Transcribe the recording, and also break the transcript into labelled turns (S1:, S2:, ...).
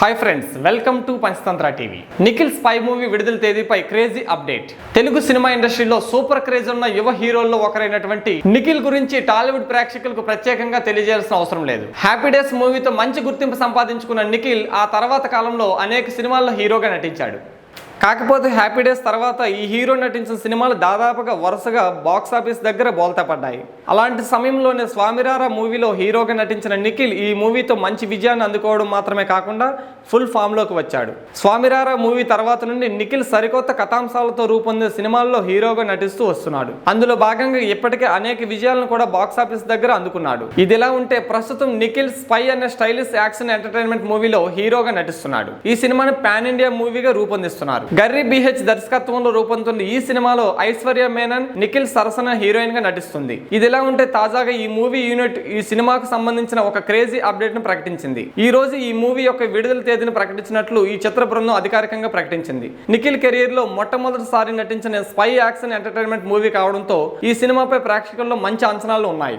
S1: Hi friends welcome to Panchatantra TV Nikhil spy movie విడుదల తేదీపై crazy update Telugu cinema ఇండస్ట్రీలో super craze ఉన్న యువ హీరోల్లో ఒకరైనటువంటి నిఖిల్ గురించి టాలీవుడ్ ప్రేక్షకులకు ప్రత్యేకంగా తెలియజేయాల్సిన అవసరం లేదు. హ్యాపీ డేస్ మూవీతో మంచి గుర్తింపు సంపాదించుకున్న నిఖిల్ ఆ తర్వాత కాలంలో అనేక సినిమాల్లో హీరోగా నటించాడు. కాకపోతే హ్యాపీ డేస్ తర్వాత ఈ హీరో నటించిన సినిమాలు దాదాపుగా వరుసగా బాక్స్ ఆఫీస్ దగ్గర బోల్తా పడ్డాయి. అలాంటి సమయంలోనే స్వామిరారా మూవీలో హీరోగా నటించిన నిఖిల్ ఈ మూవీతో మంచి విజయాన్ని అందుకోవడం మాత్రమే కాకుండా ఫుల్ ఫామ్లోకి వచ్చాడు. స్వామిరారా మూవీ తర్వాత నుండి నిఖిల్ సరికొత్త కథాంశాలతో రూపొందిన సినిమాల్లో హీరోగా నటిస్తూ వస్తున్నాడు. అందులో భాగంగా ఇప్పటికే అనేక విజయాలను కూడా బాక్స్ ఆఫీస్ దగ్గర అందుకున్నాడు. ఇదిలా ఉంటే ప్రస్తుతం నిఖిల్ స్పై అనే స్టైలిష్ యాక్షన్ ఎంటర్టైన్మెంట్ మూవీలో హీరోగా నటిస్తున్నాడు. ఈ సినిమాని పాన్ ఇండియా మూవీగా రూపొందిస్తున్నారు. గర్రీ బిహెచ్ దర్శకత్వంలో రూపొందుతున్న ఈ సినిమాలో ఐశ్వర్య మేనన్ నిఖిల్ సరసన హీరోయిన్గా నటిస్తుంది. ఇదిలా ఉంటే తాజాగా ఈ మూవీ యూనిట్ ఈ సినిమాకు సంబంధించిన ఒక క్రేజీ అప్డేట్ను ప్రకటించింది. ఈ రోజు ఈ మూవీ యొక్క విడుదల తేదీని ప్రకటించినట్లు ఈ చిత్ర బృందం అధికారికంగా ప్రకటించింది. నిఖిల్ కెరీర్లో మొట్టమొదటిసారి నటించిన స్పై యాక్షన్ ఎంటర్టైన్మెంట్ మూవీ కావడంతో ఈ సినిమాపై ప్రేక్షకుల్లో మంచి అంచనాలు ఉన్నాయి.